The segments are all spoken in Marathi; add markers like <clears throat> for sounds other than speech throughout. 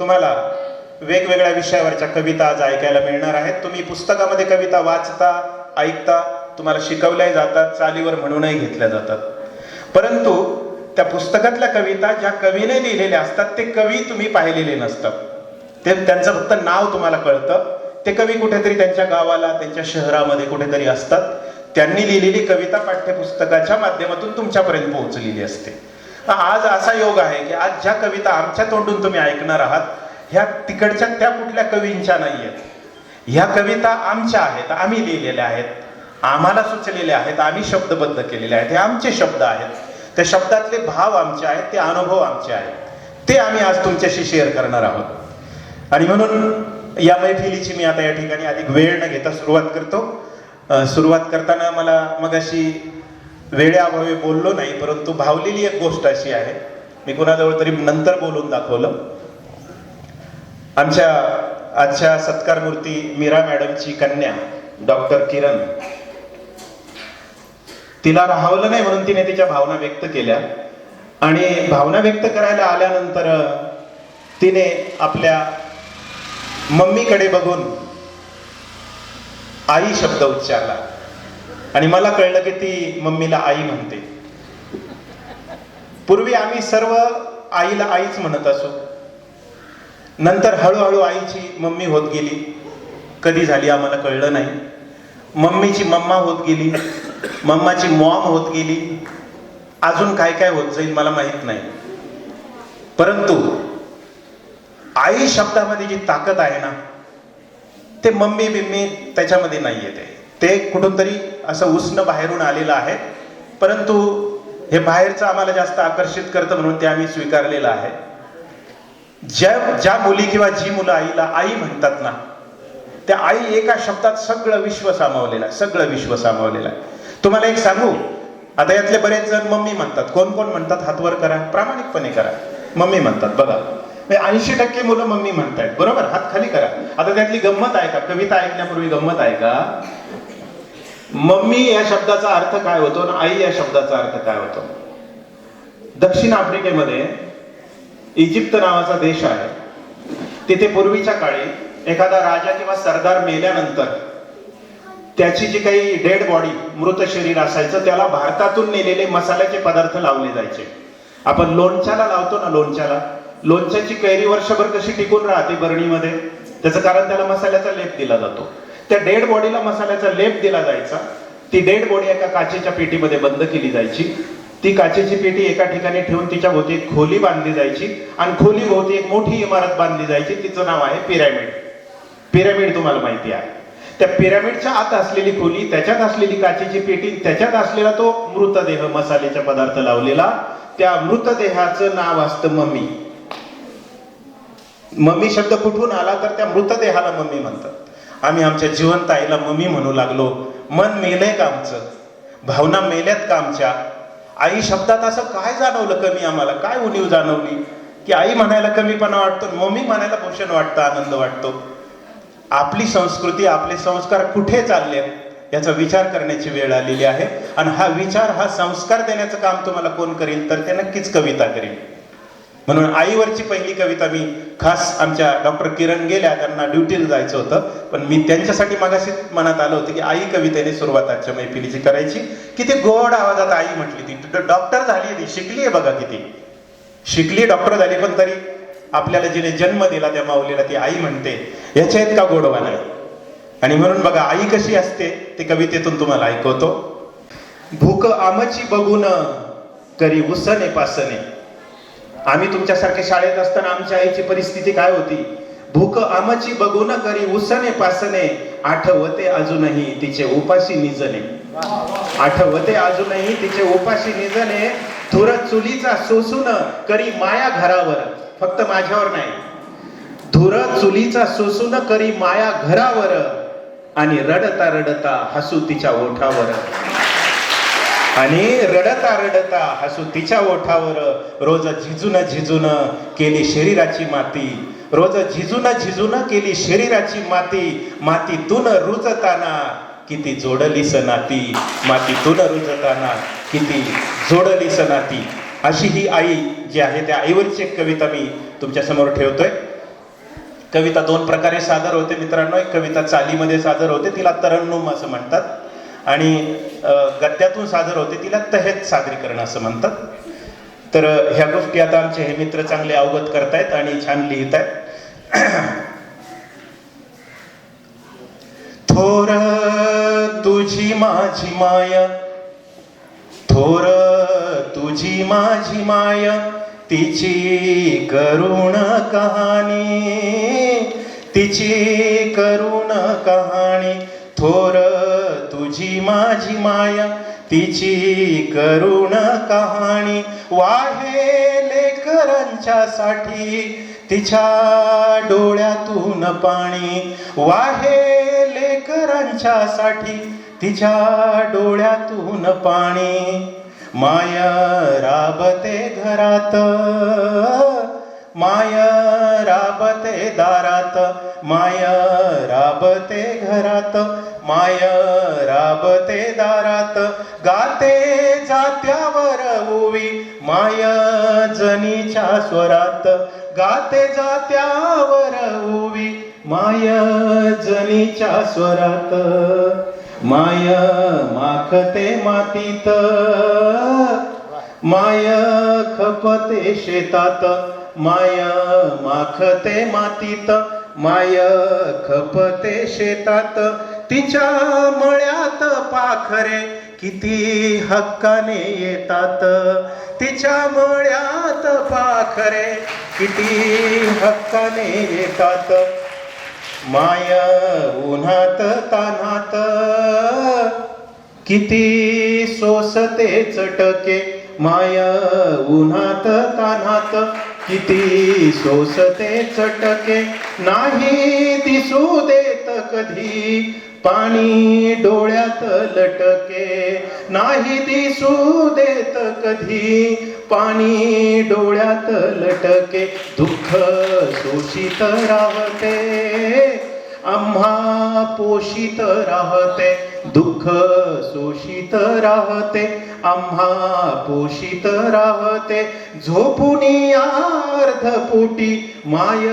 तुम्हाला वेगवेगळ्या विषयावरच्या कविता आज ऐकायला मिळणार आहेत. तुम्ही पुस्तकामध्ये कविता वाचता ऐकता तुम्हाला शिकवल्याही जातात चालीवर म्हणूनही घेतल्या जातात. परंतु त्या पुस्तकातल्या कविता ज्या कवीने लिहिलेल्या असतात ते कवी तुम्ही पाहिलेले नसतात. ते त्यांचं फक्त नाव तुम्हाला कळतं. ते कवी कुठेतरी त्यांच्या गावाला त्यांच्या शहरामध्ये कुठेतरी असतात. त्यांनी लिहिलेली कविता पाठ्यपुस्तकाच्या माध्यमातून तुमच्यापर्यंत पोहोचलेली असते. आज असा योग आहे की आज ज्या कविता आमच्या तोंडून तुम्ही ऐकणार आहात ह्या तिकडच्या त्या कुठल्या कवींच्या नाही आहेत ह्या कविता आमच्या आहेत आम्ही लिहिलेल्या आहेत आम्हाला सुचलेल्या आहेत आम्ही शब्दबद्ध केलेले आहेत हे आमचे शब्द आहेत. त्या शब्दातले भाव आमचे आहेत ते अनुभव आमचे आहेत. ते आम्ही आज तुमच्याशी शेअर करणार आहोत. आणि म्हणून या मैफिलीची मी आता या ठिकाणी अधिक वेळ न घेता सुरुवात करतो. सुरुवात करताना मला मगाशी वेळेअभावी बोललो नाही परंतु भावलेली एक गोष्ट अशी आहे. मी कुणाजवळ तरी नंतर बोलून दाखवलं. आमच्या आजच्या सत्कारमूर्ती मीरा मॅडमची कन्या डॉक्टर किरण. तिला राहावलं नाही म्हणून तिने तिच्या भावना व्यक्त केल्या. आणि भावना व्यक्त करायला आल्यानंतर तिने आपल्या मम्मीकडे बघून आई शब्द उच्चारला. आणि मला कळलं की ती मम्मीला आई म्हणते. पूर्वी आम्ही सर्व आईला आईच म्हणत असो. नंतर हळूहळू आईची मम्मी होत गेली. कधी झाली आम्हाला कळलं नाही. मम्मीची मम्मा होत गेली. मम्माची मॉम होत गेली. अजून काय काय होत जाईल मला माहीत नाही. परंतु आई शब्दामध्ये जी ताकद आहे ना ते मम्मी बिम्मी त्याच्यामध्ये नाही येते ते कुठून तरी असं उष्ण बाहेरून आलेलं आहे. परंतु हे बाहेरचं आम्हाला जास्त आकर्षित करतं म्हणून ते आम्ही स्वीकारलेलं आहे. ज्या ज्या मुली किंवा जी मुलं आईला आई म्हणतात ना त्या आई एका शब्दात सगळं विश्व सामावलेलं आहे सगळं विश्व सामावलेलं आहे. तुम्हाला एक सांगू आता यातले बरेच जण मम्मी म्हणतात. कोण कोण म्हणतात? हातवर करा प्रामाणिकपणे करा. मम्मी म्हणतात बघा. ऐंशी टक्के मुलं मम्मी म्हणतायत बरोबर? हात खाली करा. आता त्यातली गंमत आहे का कविता ऐकण्यापूर्वी गंमत आहे का मम्मी या शब्दाचा अर्थ काय होतो आणि आई या शब्दाचा अर्थ काय होतो? दक्षिण आफ्रिकेमध्ये इजिप्त नावाचा देश आहे. तिथे पूर्वीच्या काळी एखादा राजा किंवा सरदार मेल्यानंतर त्याची जी काही डेड बॉडी मृत शरीर असायचं त्याला भारतातून नेलेले मसाल्याचे पदार्थ लावले जायचे. आपण लोणच्याला लावतो ना लोणच्याला? लोणच्याची कैरी वर्षभर कशी टिकून राहते बरणीमध्ये? त्याचं कारण त्याला मसाल्याचा लेप दिला जातो. त्या डेड बॉडीला मसाल्याचा लेप दिला जायचा. ती डेड बॉडी एका काचेच्या पेटीमध्ये बंद केली जायची. ती काचेची पेटी एका ठिकाणी ठेवून तिच्या भोवती एक खोली बांधली जायची आणि खोली भोवती एक मोठी इमारत बांधली जायची. तिचं नाव आहे पिरॅमिड. पिरॅमिड तुम्हाला माहिती आहे. त्या पिरॅमिडच्या आत असलेली खोली त्याच्यात असलेली काचेची पेटी त्याच्यात असलेला तो मृतदेह मसाल्याचा पदार्थ लावलेला. त्या मृतदेहाचं नाव असतं मम्मी. मम्मी शब्द कुठून आला तर त्या मृतदेहाला मम्मी म्हणतात. आम्ही आमच्या जिवंत आईला मम्मी म्हणू लागलो मन मेलंय का आमचं? भावना मेल्यात का आमच्या? आई शब्दात असं काय जाणवलं कमी आम्हाला? काय उणीव जाणवली? की आई म्हणायला कमीपणा वाटतो मम्मी म्हणायला पोषण वाटतं आनंद वाटतो. आपली संस्कृती आपले संस्कार कुठे चालले याचा विचार करण्याची वेळ आलेली आहे. आणि हा विचार हा संस्कार देण्याचं काम तुम्हाला कोण करेल? तर ते नक्कीच कविता करेल. म्हणून आईवरची पहिली कविता मी खास आमच्या डॉक्टर किरण गेल्या त्यांना ड्युटीला जायचं होतं. पण मी त्यांच्यासाठी मागाशी मनात आलं होतं की आई कवितेने सुरुवात आजच्या मैफिलीची करायची. किती गोड आवाजात आई म्हटली ती. डॉक्टर झाली ती. शिकली आहे बघा किती. शिकली डॉक्टर झाली पण तरी आपल्याला जिने जन्म दिला त्या माऊलीला ती आई म्हणते याच्या इतका गोडवा नाही आणि म्हणून बघा आई कशी असते ते कवितेतून तुम्हाला ऐकवतो. भूक आमची बघून करी उसने पासने आम्ही तुमच्यासारख्या शाळेत असताना आमच्या आईची परिस्थिती काय होती? भूक आमची बघून करी उसने पासने आठवते अजूनही तिचे उपाशी निजने. आठवते अजूनही तिचे उपाशी निजने थोर चुलीचा सोसून करी माया घरावर. फक्त माझ्यावर नाही. धुर चुलीचा सोसून करी माया घरावर आणि रडता रडता हसू तिच्या ओठावर. आणि रडता रडता हसू तिच्या ओठावर रोज झिजून झिजून केली शरीराची माती. रोज झिजून झिजून केली शरीराची माती. मातीतून रुजताना किती जोडलीस नाती. मातीतून रुजताना किती जोडलीस नाती. अशी ही आई जी आहे त्या आईवरची एक कविता मी तुमच्यासमोर ठेवतोय. कविता दोन प्रकारे सादर होते मित्रांनो. एक कविता चालीमध्ये सादर होते तिला तरन्नुम असं म्हणतात. आणि गद्यातून सादर होते तिला तहेत सादरीकरण असं म्हणतात. तर ह्या गोष्टी आता आमचे हे मित्र चांगले अवगत करतायत आणि छान लिहित आहेत <clears throat> थोर तुझी माझी माया. थोर तुझी माझी माया तिची करुण कहाणी. तिची करुण कहाणी. थोर तुझी माझी माया तिची करुण कहाणी. वाहे लेकरांच्या साठी तिच्या डोळ्यातून पाणी. वाहे लेकरांच्या साठी तिच्या डोळ्यातून पाणी. माया राबते घरात माया राबते दारात माया राबते घरात. माया राबते दारात गाते जात्यावर उवी माया जनीच्या स्वरात गाते जात्यावर उवी माया जनीच्या स्वरात माय माखते मातीत. माय खपते शेतात माय माखते मातीत. माय खपते शेतात तिच्या मळ्यात पाखरे किती हक्काने येतात. तिच्या मळ्यात पाखरे किती हक्काने येतात. माय उन्हात तान्हात किती सोसते चटके. माय उन्हात तान्हात किती सोसते चटके. नाही दिसू देत कधी पाणी डोळ्यात लटके नाही दिसू देत कधी पाणी डोळ्यात लटके दुःख शोषित राहते आम्हा पोषित राहते दुःख शोषित राहते आम्हा पोषित राहते. झोपून अर्धपोटी माय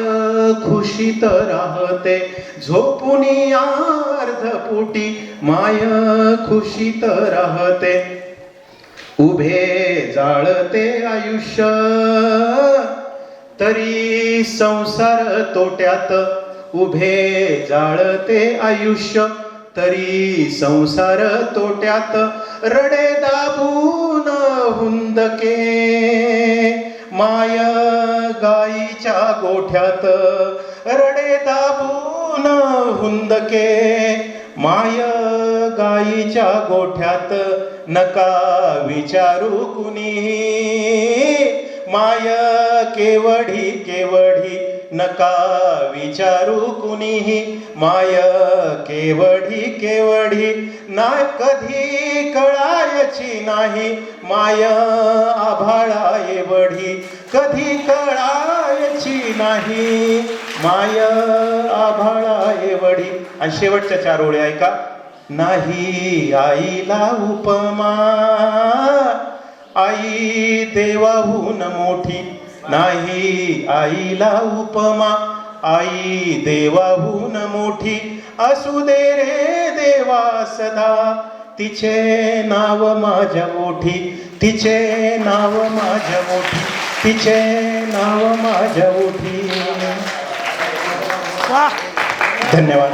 खुशीत राहते. झोपून अर्धपोटी माय खुशीत राहते. उभे जाळते आयुष्य तरी संसार तोट्यात उभे जाळते आयुष्य तरी संसार तोट्यात रडे दाबून हुंदके. माय गाईच्या गोठ्यात रडे दाबून हुंदके. माय गाईच्या गोठ्यात नका विचारू कुणी. माय केवढी केवढी नका विचारू कुणीही. माय केवढी केवढी ना कधी कळायची नाही. माय आभाळा एवढी कधी कळायची नाही. माय आभाळा एवढी. आणि शेवटच्या चार ओळी ऐका. नाही आईला उपमा. आई देवाहून मोठी. नाही आईला उपमा. आई देवाहून मोठी. असू दे रे देवा सदा. तिचे नाव माझ्या मोठी. तिचे नाव माझ्या मोठी. तिचे नाव माझ्या मोठी. धन्यवाद.